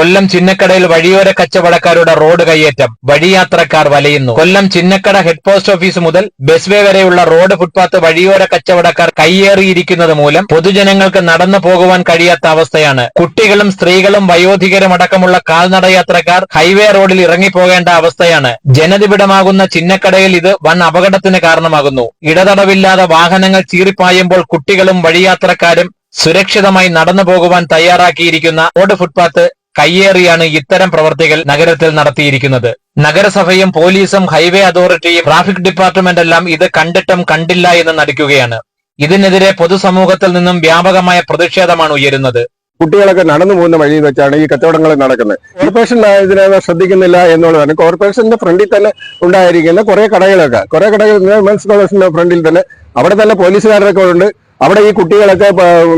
കൊല്ലം ചിന്നക്കടയിൽ വഴിയോര കച്ചവടക്കാരുടെ റോഡ് കയ്യേറ്റം. വഴിയാത്രക്കാർ വലയുന്നു. Kollam Chinnakada head post office മുതൽ ബസ് വേ വരെയുള്ള റോഡ് ഫുട്പാത്ത് വഴിയോര കച്ചവടക്കാർ കയ്യേറിയിരിക്കുന്നത് മൂലം പൊതുജനങ്ങൾക്ക് നടന്നു പോകുവാൻ കഴിയാത്ത അവസ്ഥയാണ്. കുട്ടികളും സ്ത്രീകളും വയോധികരും അടക്കമുള്ള കാൽനടയാത്രക്കാർ ഹൈവേ റോഡിൽ ഇറങ്ങിപ്പോകേണ്ട അവസ്ഥയാണ്. ജനനിബിഡമാകുന്ന ചിന്നക്കടയിൽ ഇത് വൻ അപകടത്തിന് കാരണമാകുന്നു. ഇടതടവില്ലാതെ വാഹനങ്ങൾ ചീറിപ്പായുമ്പോൾ കുട്ടികളും വഴിയാത്രക്കാരും സുരക്ഷിതമായി നടന്നു പോകുവാൻ തയ്യാറാക്കിയിരിക്കുന്ന റോഡ് ഫുട്പാത്ത് കയ്യേറിയാണ് ഇത്തരം പ്രവർത്തികൾ നഗരത്തിൽ നടത്തിയിരിക്കുന്നത്. നഗരസഭയും പോലീസും ഹൈവേ അതോറിറ്റിയും ട്രാഫിക് ഡിപ്പാർട്ട്മെന്റ് എല്ലാം ഇത് കണ്ടിട്ടും കണ്ടില്ല എന്ന് നടിക്കുകയാണ്. ഇതിനെതിരെ പൊതുസമൂഹത്തിൽ നിന്നും വ്യാപകമായ പ്രതിഷേധമാണ് ഉയരുന്നത്. കുട്ടികളൊക്കെ നടന്നു പോകുന്ന വഴി വെച്ചാണ് ഈ കച്ചവടങ്ങൾ നടക്കുന്നത്. കോർപ്പറേഷൻ ഇതിനെ ശ്രദ്ധിക്കുന്നില്ല എന്നുള്ളതാണ്. കോർപ്പറേഷന്റെ ഫ്രണ്ടിൽ തന്നെ ഉണ്ടായിരിക്കുന്ന കുറെ കടകളൊക്കെ. കുറെ കടകൾ മുനിസിപ്പൽ ഫ്രണ്ടിൽ തന്നെ. അവിടെ തന്നെ പോലീസുകാരൊക്കെ ഉണ്ട്. അവിടെ ഈ കുട്ടികളൊക്കെ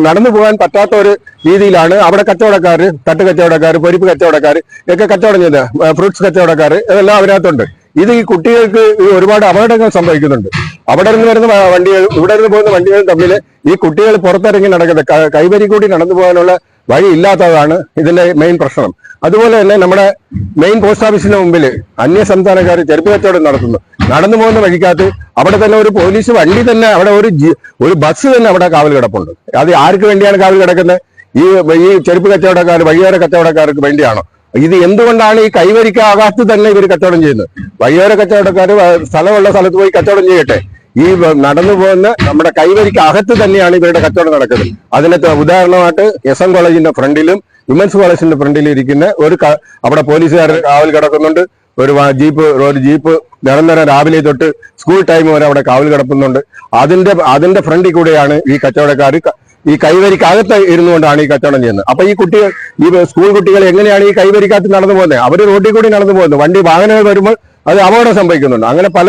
നടന്നു പോകാൻ പറ്റാത്ത ഒരു രീതിയിലാണ്. അവിടെ കച്ചവടക്കാർ തട്ട് കച്ചവടക്കാർ പൊരിപ്പ് കച്ചവടക്കാർ ഒക്കെ കച്ചവടം ഫ്രൂട്ട്സ് കച്ചവടക്കാർ ഇതെല്ലാം അവരകത്തുണ്ട് ഇത് ഈ കുട്ടികൾക്ക് ഒരുപാട് അപകടങ്ങൾ സംഭവിക്കുന്നുണ്ട്. അവിടെ നിന്ന് വരുന്ന വണ്ടികൾ ഇവിടെ നിന്ന് പോകുന്ന വണ്ടികൾ തമ്മിൽ ഈ കുട്ടികൾ പുറത്തിറങ്ങി നടക്കുന്നത് കൈവരി കൂടി നടന്നു പോകാനുള്ള വഴി ഇല്ലാത്തതാണ് ഇതിന്റെ മെയിൻ പ്രശ്നം. അതുപോലെ തന്നെ നമ്മുടെ മെയിൻ പോസ്റ്റ് ഓഫീസിന് മുമ്പിൽ അന്യ സംസ്ഥാനക്കാർ ചെരുപ്പ് കച്ചവടം നടത്തുന്നു. നടന്നു പോകുന്ന വഴിക്കകത്ത് അവിടെ തന്നെ ഒരു പോലീസ് വണ്ടി തന്നെ അവിടെ ഒരു ഒരു ബസ് തന്നെ അവിടെ കാവൽ കിടപ്പുണ്ട്. അത് ആർക്ക് വേണ്ടിയാണ് കാവൽ കിടക്കുന്നത്? ഈ ഈ ചെരുപ്പ് കച്ചവടക്കാർ വഴിയോര കച്ചവടക്കാർക്ക് വേണ്ടിയാണോ? ഇത് എന്തുകൊണ്ടാണ് ഈ കൈവരിക്കാകാത്ത തന്നെ ഇവർ കച്ചവടം ചെയ്യുന്നത്? വഴിയോര കച്ചവടക്കാർ സ്ഥലമുള്ള സ്ഥലത്ത് പോയി കച്ചവടം ചെയ്യട്ടെ? ഈ നടന്നു പോകുന്ന നമ്മുടെ കൈവരിക്ക് അകത്ത് തന്നെയാണ് ഇവരുടെ കച്ചവടം നടക്കുന്നത്. അതിനകത്ത് ഉദാഹരണമായിട്ട് എസ് എം കോളേജിന്റെ ഫ്രണ്ടിലും വിമൻസ് കോളേജിന്റെ ഫ്രണ്ടിലും ഇരിക്കുന്ന ഒരു അവിടെ പോലീസുകാർ കാവൽ കിടക്കുന്നുണ്ട്. ഒരു ജീപ്പ് ഒരു ജീപ്പ് നിരന്തരം രാവിലെ തൊട്ട് സ്കൂൾ ടൈം വരെ അവിടെ കാവൽ കിടക്കുന്നുണ്ട്. അതിന്റെ അതിന്റെ ഫ്രണ്ടിൽ കൂടെയാണ് ഈ കച്ചവടക്കാർ ഈ കൈവരിക്കകത്ത് ഇരുന്നുകൊണ്ടാണ് ഈ കച്ചവടം ചെയ്യുന്നത്. അപ്പൊ ഈ കുട്ടികൾ ഈ സ്കൂൾ കുട്ടികൾ എങ്ങനെയാണ് ഈ കൈവരിക്കകത്ത് നടന്നു പോകുന്നത്? അവർ റോഡിൽ കൂടി നടന്നു പോകുന്നത് വണ്ടി വാഹനങ്ങൾ വരുമ്പോൾ അത് അപകടം സംഭവിക്കുന്നുണ്ട്. അങ്ങനെ പല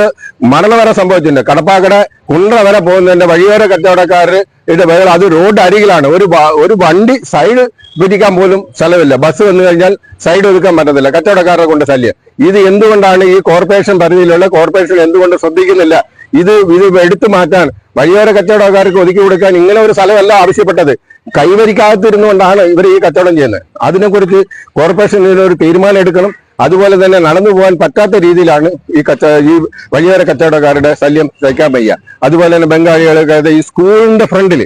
മരണം വരെ സംഭവിച്ചിട്ടുണ്ട്. കടപ്പാക്കട കുണ്ട്ര വരെ പോകുന്നതിന്റെ വഴിയോര കച്ചവടക്കാര് ഇത് വേറെ അത് റോഡ് അരികിലാണ്. ഒരു ഒരു വണ്ടി സൈഡ് പിടിക്കാൻ പോലും സ്ഥലമില്ല. ബസ് വന്നു കഴിഞ്ഞാൽ സൈഡ് ഒതുക്കാൻ പറ്റത്തില്ല. കച്ചവടക്കാരെ കൊണ്ട് ശല്യം. ഇത് എന്തുകൊണ്ടാണ് ഈ കോർപ്പറേഷൻ പരിധിയിലുള്ള കോർപ്പറേഷൻ എന്തുകൊണ്ട് ശ്രദ്ധിക്കുന്നില്ല? ഇത് ഇത് എടുത്തു മാറ്റാൻ വഴിയോര കച്ചവടക്കാർക്ക് ഒതുക്കി കൊടുക്കാൻ ഇങ്ങനെ ഒരു സ്ഥലമല്ല ആവശ്യപ്പെട്ടത്. കൈവരിക്കകത്തിരുന്നുകൊണ്ടാണ് ഇവർ ഈ കച്ചവടം ചെയ്യുന്നത്. അതിനെക്കുറിച്ച് കോർപ്പറേഷൻ ഒരു തീരുമാനം എടുക്കണം. അതുപോലെ തന്നെ നടന്നു പോകാൻ പറ്റാത്ത രീതിയിലാണ് ഈ കച്ച ഈ വഴിയോര കച്ചവടക്കാരുടെ ശല്യം സഹിക്കാൻ വയ്യ. അതുപോലെ തന്നെ ബംഗാളികളൊക്കെ ഈ സ്കൂളിന്റെ ഫ്രണ്ടിൽ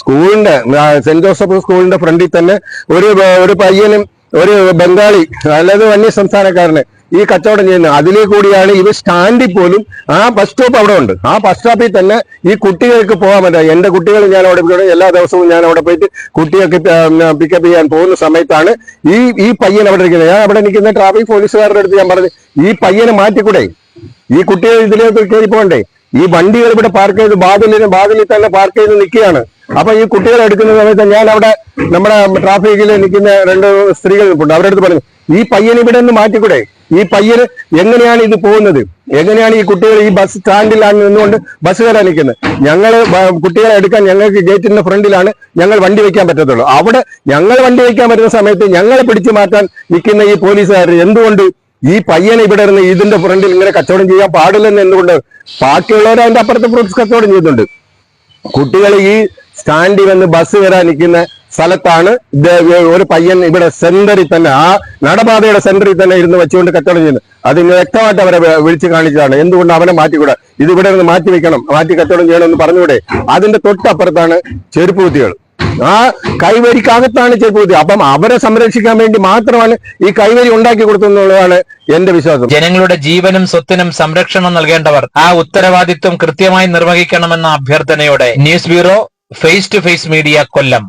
സ്കൂളിന്റെ സെന്റ് ജോസഫ് സ്കൂളിന്റെ ഫ്രണ്ടിൽ തന്നെ ഒരു ഒരു പയ്യനും ഒരു ബംഗാളി അല്ലാതെ അന്യ സംസ്ഥാനക്കാരന് ഈ കച്ചവടം ചെയ്യുന്നത്. അതിലേ കൂടിയാണ് ഇവർ സ്റ്റാൻഡിൽ പോലും ആ ബസ് സ്റ്റോപ്പ് അവിടെ ഉണ്ട്. ആ ബസ് സ്റ്റോപ്പിൽ തന്നെ ഈ കുട്ടികൾക്ക് പോകാൻ പറ്റില്ല എന്റെ കുട്ടികൾ ഞാൻ അവിടെ പോയി എല്ലാ ദിവസവും ഞാൻ അവിടെ പോയിട്ട് കുട്ടികൾക്ക് പിക്കപ്പ് ചെയ്യാൻ പോകുന്ന സമയത്താണ് ഈ ഈ പയ്യൻ അവിടെ ഇരിക്കുന്നത്. ഞാൻ അവിടെ നിൽക്കുന്ന ട്രാഫിക് പോലീസുകാരുടെ അടുത്ത് ഞാൻ പറഞ്ഞു ഈ പയ്യനെ മാറ്റിക്കൂടെ? ഈ കുട്ടികൾ ഇതിലേക്ക് കയറി പോകണ്ടേ? ഈ വണ്ടികൾ ഇവിടെ പാർക്ക് ചെയ്ത് ബാതിലിന് ബാതിലിൽ തന്നെ പാർക്ക് ചെയ്ത് നിൽക്കുകയാണ്. അപ്പൊ ഈ കുട്ടികളെ എടുക്കുന്ന സമയത്ത് ഞാൻ അവിടെ നമ്മുടെ ട്രാഫിക്കിൽ നിൽക്കുന്ന രണ്ട് സ്ത്രീകൾ നിൽപ്പുണ്ട് അവരുടെ അടുത്ത് പറഞ്ഞു ഈ പയ്യനെ ഇവിടെ നിന്ന് മാറ്റിക്കൂടെ? ഈ പയ്യന് എങ്ങനെയാണ് ഇത് പോകുന്നത്? എങ്ങനെയാണ് ഈ കുട്ടികൾ ഈ ബസ് സ്റ്റാൻഡിലാണ് നിന്നുകൊണ്ട് ബസ് കയറാൻ നിൽക്കുന്നത്? ഞങ്ങൾ കുട്ടികളെ എടുക്കാൻ ഞങ്ങൾക്ക് ഗേറ്റിന്റെ ഫ്രണ്ടിലാണ് ഞങ്ങൾ വണ്ടി വെക്കാൻ പറ്റത്തുള്ളൂ. അവിടെ ഞങ്ങൾ വണ്ടി വെക്കാൻ പറ്റുന്ന സമയത്ത് ഞങ്ങളെ പിടിച്ചു മാറ്റാൻ നിൽക്കുന്ന ഈ പോലീസുകാർ എന്തുകൊണ്ട് ഈ പയ്യനെ ഇവിടെ ഇരുന്ന് ഇതിന്റെ ഫ്രണ്ടിൽ ഇങ്ങനെ കച്ചവടം ചെയ്യാൻ പാടില്ലെന്ന് എന്തുകൊണ്ട് ബാക്കിയുള്ളവർ അതിന്റെ അപ്പുറത്ത് കച്ചവടം ചെയ്യുന്നുണ്ട് കുട്ടികൾ ഈ സ്റ്റാൻഡിൽ വന്ന് ബസ് കയറാൻ നിൽക്കുന്ന സ്ഥലത്താണ് ഒരു പയ്യൻ ഇവിടെ സെന്ററിൽ തന്നെ ആ നടപാതയുടെ സെന്ററിൽ തന്നെ ഇരുന്ന് വെച്ചുകൊണ്ട് കച്ചവടം ചെയ്യുന്നത്. അതിന് വ്യക്തമായിട്ട് അവരെ വിളിച്ചു കാണിച്ചതാണ്. എന്തുകൊണ്ട് അവനെ മാറ്റിക്കൂടെ? ഇത് ഇവിടെ നിന്ന് മാറ്റി വെക്കണം മാറ്റി കച്ചവടം ചെയ്യണമെന്ന് പറഞ്ഞുകൂടെ? അതിന്റെ തൊട്ടപ്പുറത്താണ് ചെരുപ്പ് കുത്തികൾ. ആ കൈവരിക്കകത്താണ് ചെരുപ്പ് കുത്തി. അപ്പം അവരെ സംരക്ഷിക്കാൻ വേണ്ടി മാത്രമാണ് ഈ കൈവരി ഉണ്ടാക്കി കൊടുത്തെന്നുള്ളതാണ് എന്റെ വിശ്വാസം. ജനങ്ങളുടെ ജീവനും സ്വത്തിനും സംരക്ഷണം നൽകേണ്ടവർ ആ ഉത്തരവാദിത്വം കൃത്യമായി നിർവഹിക്കണമെന്ന അഭ്യർത്ഥനയോടെ news bureau face to face media Kollam.